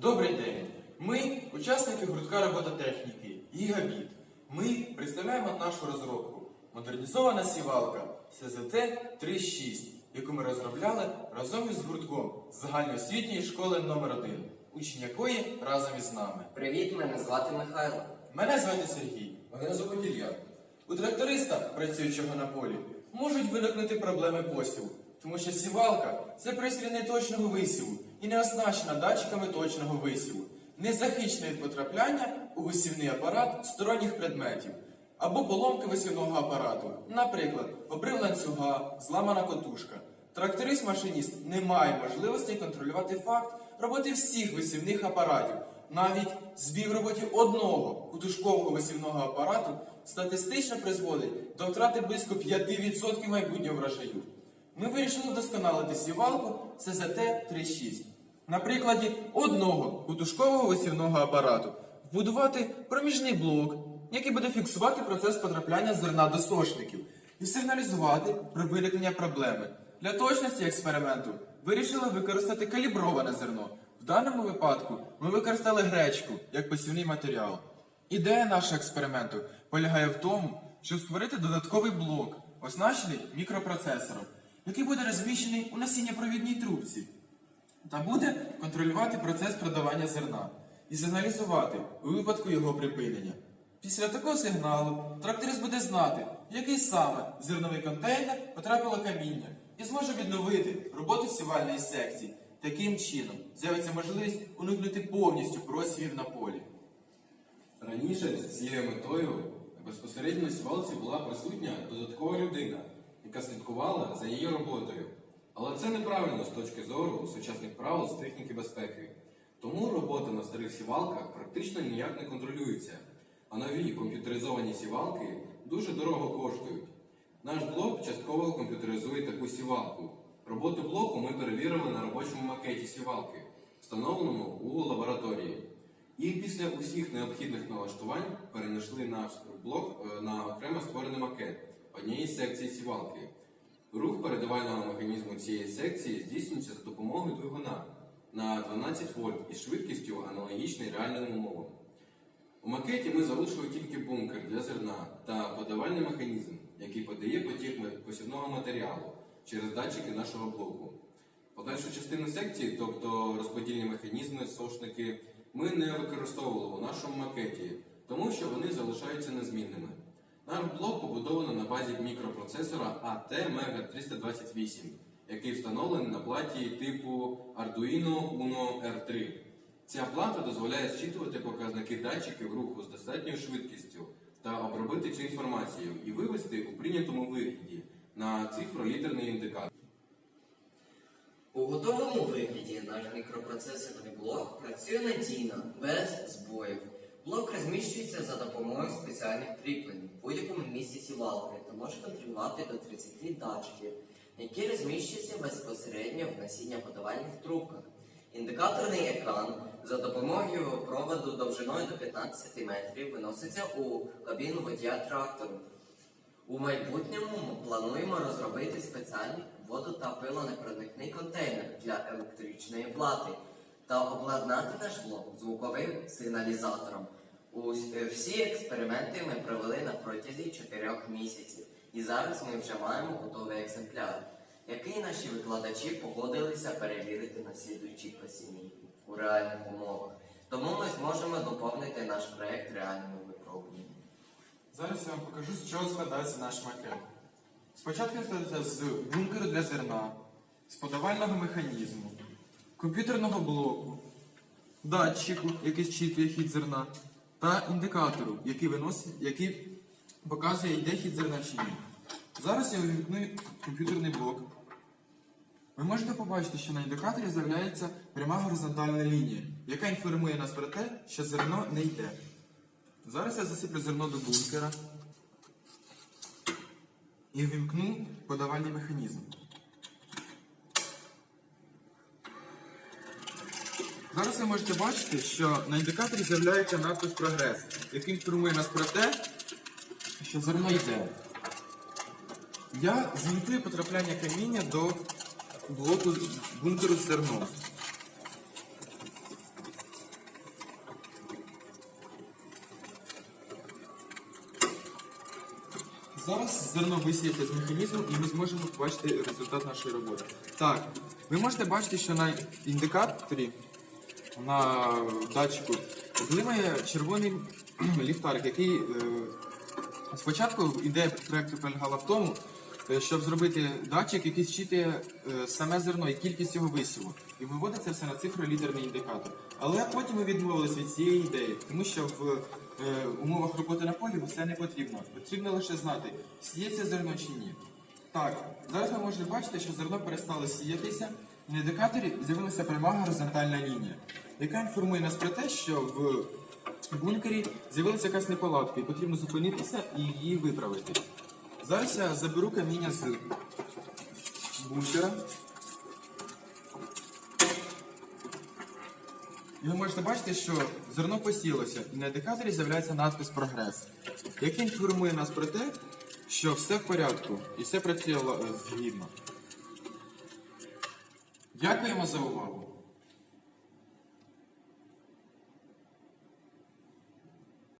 Добрий день. Ми, учасники гуртка робототехніки «Гігабіт». Ми представляємо нашу розробку модернізована сівалка СЗТ 3.6, яку ми розробляли разом із гуртком з загальноосвітньої школи номер 1 учень якої разом із нами. Привіт, мене звати Михайло. Мене звати Сергій. Мене звуть Ілля. У тракториста, працюючого на полі, можуть виникнути проблеми посіву, тому що сівалка це пристрій неточного висіву і не оснащена датчиками точного висіву, не захищена від потрапляння у висівний апарат сторонніх предметів або поломки висівного апарату, наприклад, обрив ланцюга, зламана котушка. Тракторист-машиніст не має можливості контролювати факт роботи всіх висівних апаратів. Навіть збій в роботі одного кутушкового висівного апарату статистично призводить до втрати близько 5% майбутнього врожаю. Ми вирішили вдосконалити сівалку СЗТ 3.6. На прикладі одного кутушкового висівного апарату вбудувати проміжний блок, який буде фіксувати процес потрапляння зерна до сошників і сигналізувати про виникнення проблеми. Для точності експерименту вирішили використати каліброване зерно. В даному випадку ми використали гречку як посівний матеріал. Ідея нашого експерименту полягає в тому, щоб створити додатковий блок, оснащений мікропроцесором, який буде розміщений у насіннєпровідній трубці та буде контролювати процес продавання зерна і сигналізувати у випадку його припинення. Після такого сигналу тракторист буде знати, який саме зерновий контейнер потрапило каміння і зможе відновити роботу сівальної секції. Таким чином з'явиться можливість уникнути повністю просівів на полі. Раніше з цією метою безпосередньо сівалці була присутня додаткова людина, яка слідкувала за її роботою. Але це неправильно з точки зору сучасних правил з техніки безпеки. Тому робота на старих сівалках практично ніяк не контролюється, а нові комп'ютеризовані сівалки дуже дорого коштують. Наш блок частково комп'ютеризує таку сівалку. Роботу блоку ми перевірили на робочому макеті сівалки, встановленому у лабораторії. І після усіх необхідних налаштувань перенесли наш блок е, на окремо створений макет однієї секції сівалки. Рух передавального механізму цієї секції здійснюється за допомогою двигуна на 12 вольт із швидкістю аналогічною реальним умовам. У макеті ми залишили тільки бункер для зерна та подавальний механізм, який подає потік посівного матеріалу через датчики нашого блоку. Подальшу частину секції, тобто розподільні механізми, сошники, ми не використовували у нашому макеті, тому що вони залишаються незмінними. Наш блок побудовано на базі мікропроцесора AT 328 який встановлений на платі типу Arduino Uno R3. Ця плата дозволяє зчитувати показники датчиків руху з достатньою швидкістю та обробити цю інформацію і вивести у прийнятому вигляді на цифролітерний індикатор. У готовому вигляді наш мікропроцесорний блок працює надійно, без збоїв. Блок розміщується за допомогою спеціальних кріплень в будь-якому місці сівалки та може контролювати до 30 датчиків, які розміщуються безпосередньо в насіння подавальних трубках. Індикаторний екран за допомогою проводу довжиною до 15 метрів виноситься у кабіну водія трактору. У майбутньому плануємо розробити спеціальний воду та пилонепроникний контейнер для електричної плати та обладнати наш блок звуковим сигналізатором. Е, Всі експерименти ми провели на протязі 4 місяців, і зараз ми вже маємо готовий екземпляр, який наші викладачі погодилися перевірити на слідуючій посівній у реальних умовах. Тому ми зможемо доповнити наш проект реальними випробуваннями. Зараз я вам покажу, з чого складається наш макет. Спочатку складається з бункеру для зерна, з подавального механізму, комп'ютерного блоку, датчику, який зчитує хід зерна, та індикатору, який виносить, який показує, йде хід зерна чи ні. Зараз я увімкну комп'ютерний блок. Ви можете побачити, що на індикаторі з'являється пряма горизонтальна лінія, яка інформує нас про те, що зерно не йде. Зараз я засиплю зерно до бункера і ввімкну подавальний механізм. Зараз ви можете бачити, що на індикаторі з'являється надпис прогрес, який інформує нас про те, що зерно йде. Я звітую потрапляння каміння до блоку бункеру з зерном. Зараз зерно висіється з механізмом і ми зможемо побачити результат нашої роботи. Так, ви можете бачити, що на індикаторі на датчику блимає червоний ліхтарик, який е, спочатку ідея проекту полягала в тому, е, щоб зробити датчик, який зчитує е, саме зерно і кількість його висіву. І виводиться все на цифролітерний індикатор. Але потім ми відмовились від цієї ідеї, тому що в умовах роботи на полі це не потрібно. Потрібно лише знати, сіється зерно чи ні. Так, зараз ми можемо бачити, що зерно перестало сіятися, на індикаторі з'явилася пряма горизонтальна лінія, яка інформує нас про те, що в бункері з'явилася якась неполадка, і потрібно зупинитися і її виправити. Зараз я заберу каміння з бункера. І ви можете бачити, що зерно посілося, і на індикаторі з'являється надпис Прогрес, який інформує нас про те, що все в порядку і все працює згідно. Дякуємо за увагу.